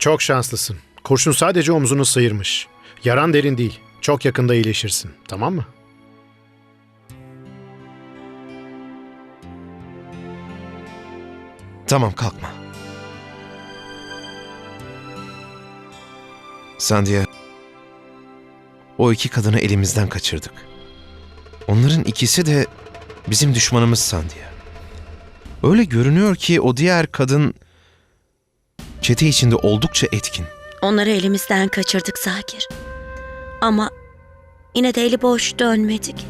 Çok şanslısın. Kurşun sadece omzunu sıyırmış. Yaran derin değil. Çok yakında iyileşirsin. Tamam mı? Tamam kalkma. Sandia, o iki kadını elimizden kaçırdık. Onların ikisi de bizim düşmanımız Sandia. Öyle görünüyor ki o diğer kadın çete içinde oldukça etkin. Onları elimizden kaçırdık Zakir. Ama yine de eli boş dönmedik.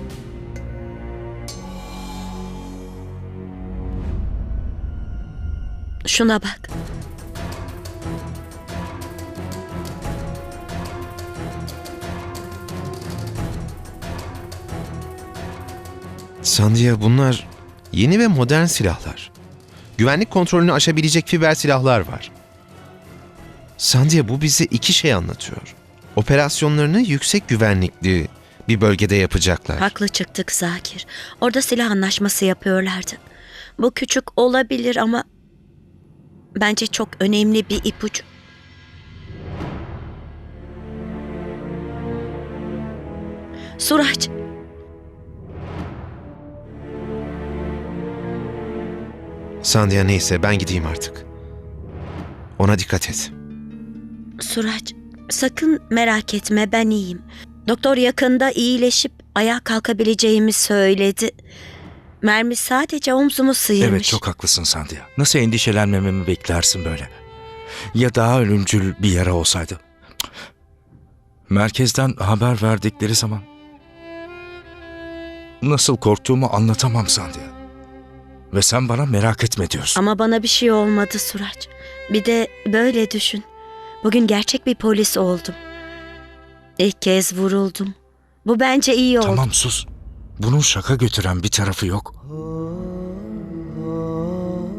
Şuna bak. Sandia bunlar yeni ve modern silahlar. Güvenlik kontrolünü aşabilecek fiber silahlar var. Sandia bu bize iki şey anlatıyor. Operasyonlarını yüksek güvenlikli bir bölgede yapacaklar. Haklı çıktık Zakir. Orada silah anlaşması yapıyorlardı. Bu küçük olabilir ama bence çok önemli bir ipucu. Suraç, Sandia neyse ben gideyim artık. Ona dikkat et. Suraç, sakın merak etme ben iyiyim. Doktor yakında iyileşip ayağa kalkabileceğimi söyledi. Mermi sadece omzumu sıyırmış. Evet çok haklısın Sandia. Nasıl endişelenmememi beklersin böyle? Ya daha ölümcül bir yara olsaydı? Merkezden haber verdikleri zaman nasıl korktuğumu anlatamam Sandia. Ve sen bana merak etme diyorsun. Ama bana bir şey olmadı Suraç. Bir de böyle düşün. Bugün gerçek bir polis oldum. İlk kez vuruldum. Bu bence iyi oldu. Tamam sus. Bunun şaka götüren bir tarafı yok.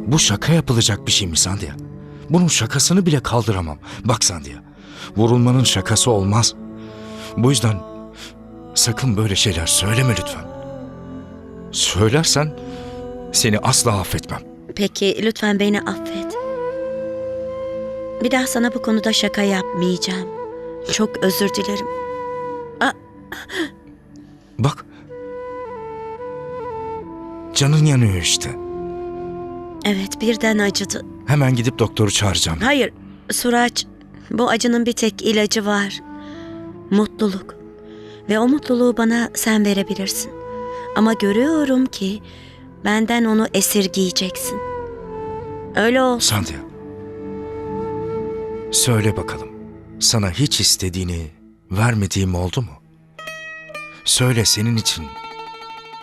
Bu şaka yapılacak bir şey mi Sandia? Bunun şakasını bile kaldıramam. Bak Sandia, vurulmanın şakası olmaz. Bu yüzden sakın böyle şeyler söyleme lütfen. Söylersen seni asla affetmem. Peki lütfen beni affet. Bir daha sana bu konuda şaka yapmayacağım. Çok özür dilerim. Bak. Canın yanıyor işte. Evet birden acıdı. Hemen gidip doktoru çağıracağım. Hayır Suraç bu acının bir tek ilacı var. Mutluluk. Ve o mutluluğu bana sen verebilirsin. Ama görüyorum ki benden onu esirgeyeceksin. Öyle olsun. Sandia. Söyle bakalım. Sana hiç istediğini vermediğim oldu mu? Söyle senin için.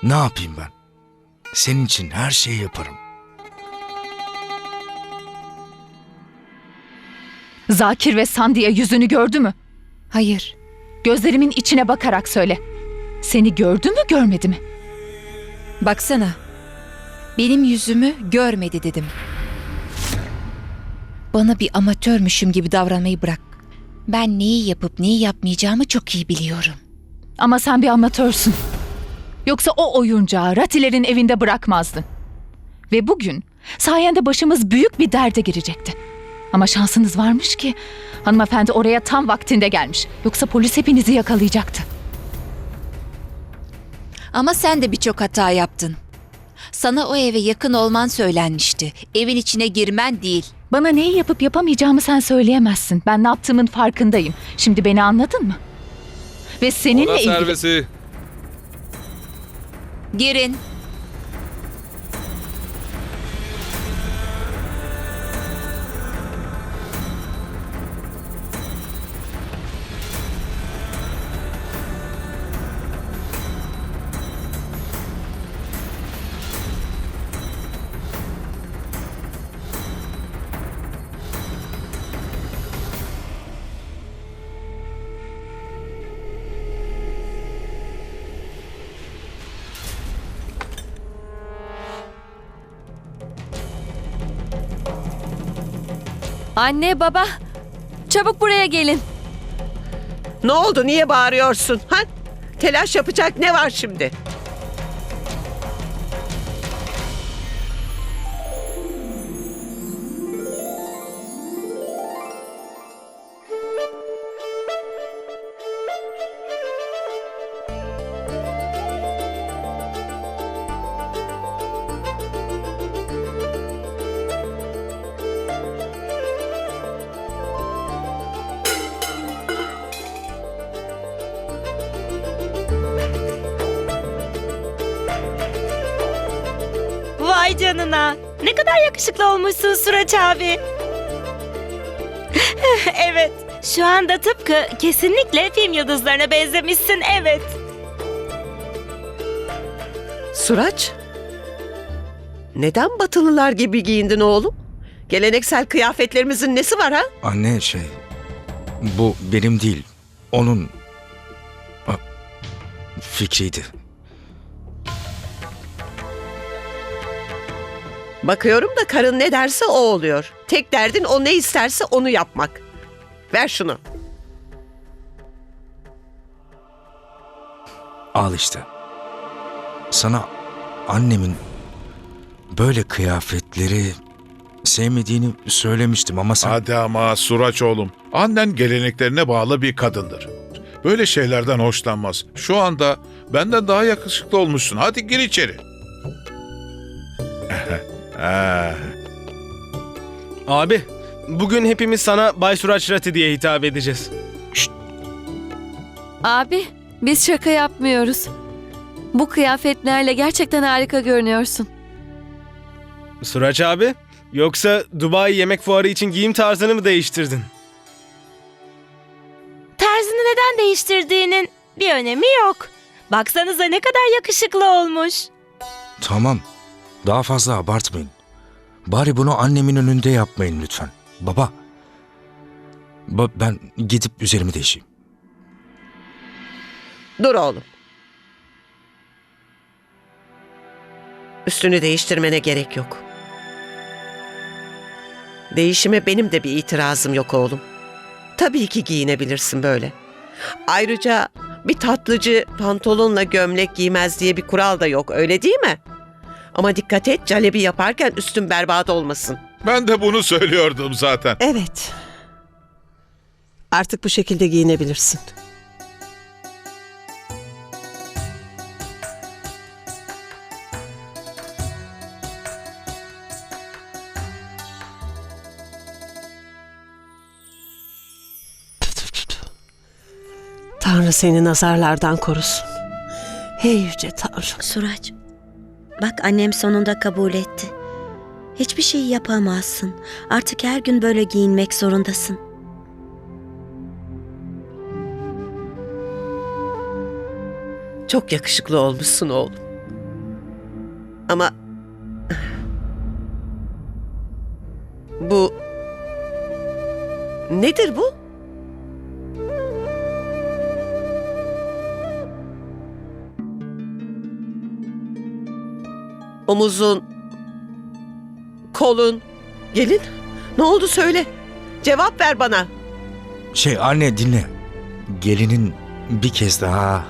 Ne yapayım ben? Senin için her şeyi yaparım. Zakir ve Sandia yüzünü gördü mü? Hayır. Gözlerimin içine bakarak söyle. Seni gördü mü görmedi mi? Baksana. Benim yüzümü görmedi dedim. Bana bir amatörmüşüm gibi davranmayı bırak. Ben neyi yapıp neyi yapmayacağımı çok iyi biliyorum. Ama sen bir amatörsün. Yoksa o oyuncağı Ratilerin evinde bırakmazdın. Ve bugün sayende başımız büyük bir derde girecekti. Ama şansınız varmış ki hanımefendi oraya tam vaktinde gelmiş. Yoksa polis hepinizi yakalayacaktı. Ama sen de birçok hata yaptın. Sana o eve yakın olman söylenmişti. Evin içine girmen değil. Bana neyi yapıp yapamayacağımı sen söyleyemezsin. Ben ne yaptığımın farkındayım. Şimdi beni anladın mı? Ve seninle Oda ilgili... servisi. Girin. Anne baba çabuk buraya gelin. Ne oldu? Niye bağırıyorsun? Ha? Telaş yapacak ne var şimdi? Vay canına. Ne kadar yakışıklı olmuşsun Suraç abi. evet. Şu anda tıpkı kesinlikle film yıldızlarına benzemişsin evet. Suraç? Neden batılılar gibi giyindin oğlum? Geleneksel kıyafetlerimizin nesi var ha? Anne şey... Bu benim değil. Onun... a, fikriydi. Bakıyorum da karın ne derse o oluyor. Tek derdin o ne isterse onu yapmak. Ver şunu. Al işte. Sana annemin böyle kıyafetleri sevmediğini söylemiştim ama sen... Hadi ama Suraç oğlum. Annen geleneklerine bağlı bir kadındır. Böyle şeylerden hoşlanmaz. Şu anda benden daha yakışıklı olmuşsun. Hadi gir içeri. Ah, Abi, bugün hepimiz sana Bay Suraç Rati diye hitap edeceğiz. Abi biz şaka yapmıyoruz. Bu kıyafetlerle gerçekten harika görünüyorsun. Suraç abi, yoksa Dubai yemek fuarı için giyim tarzını mı değiştirdin? Terzini neden değiştirdiğinin bir önemi yok. Baksanıza ne kadar yakışıklı olmuş. Tamam. Daha fazla abartmayın. Bari bunu annemin önünde yapmayın lütfen. Baba. Ba- ben gidip üzerimi değişeyim. Dur oğlum. Üstünü değiştirmene gerek yok. Değişime benim de bir itirazım yok oğlum. Tabii ki giyinebilirsin böyle. Ayrıca bir tatlıcı pantolonla gömlek giymez diye bir kural da yok öyle değil mi? Ama dikkat et calebi yaparken üstün berbat olmasın. ben de bunu söylüyordum zaten. Evet. Artık bu şekilde giyinebilirsin. Tanrı seni nazarlardan korusun. Hey yüce Tanrım. Suraç, bak annem sonunda kabul etti. Hiçbir şey yapamazsın. Artık her gün böyle giyinmek zorundasın. Çok yakışıklı olmuşsun oğlum. Ama bu nedir bu? Omuzun, kolun, gelin. Ne oldu söyle. Cevap ver bana. Şey anne dinle. Gelinin bir kez daha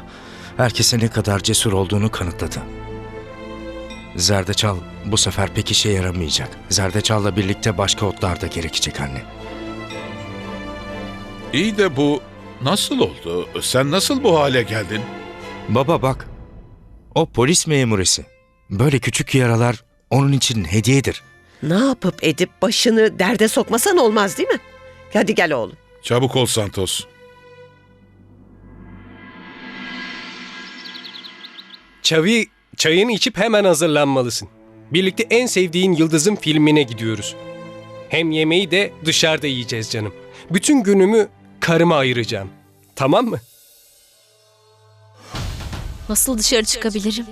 herkese ne kadar cesur olduğunu kanıtladı. Zerdeçal bu sefer pek işe yaramayacak. Zerdeçal'la birlikte başka otlar da gerekecek anne. İyi de bu nasıl oldu? Sen nasıl bu hale geldin? Baba bak. O polis memuresi. Böyle küçük yaralar onun için hediyedir. Ne yapıp edip başını derde sokmasan olmaz değil mi? Hadi gel oğlum. Çabuk ol Santos. Çavi, çayını içip hemen hazırlanmalısın. Birlikte en sevdiğin Yıldız'ın filmine gidiyoruz. Hem yemeği de dışarıda yiyeceğiz canım. Bütün günümü karıma ayıracağım. Tamam mı? Nasıl dışarı çıkabilirim?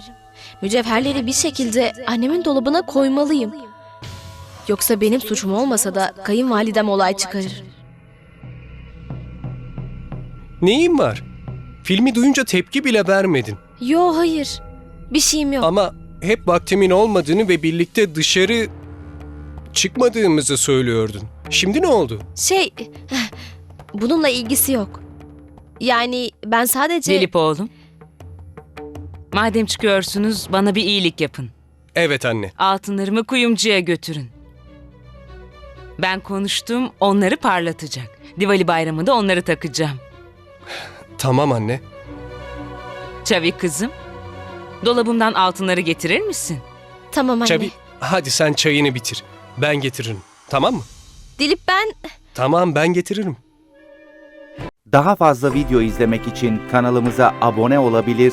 Mücevherleri bir şekilde annemin dolabına koymalıyım. Yoksa benim suçum olmasa da kayınvalidem olay çıkarır. Neyin var? Filmi duyunca tepki bile vermedin. Yo hayır. Bir şeyim yok. Ama hep vaktimin olmadığını ve birlikte dışarı çıkmadığımızı söylüyordun. Şimdi ne oldu? Şey, bununla ilgisi yok. Yani ben sadece... Dilip oğlum. Madem çıkıyorsunuz bana bir iyilik yapın. Evet anne. Altınlarımı kuyumcuya götürün. Ben konuştum, onları parlatacak. Diwali bayramında onları takacağım. Tamam anne. Çavi kızım, dolabımdan altınları getirir misin? Tamam anne. Çabi, hadi sen çayını bitir. Ben getiririm. Tamam mı? Dilip ben... Tamam ben getiririm. Daha fazla video izlemek için kanalımıza abone olabilir,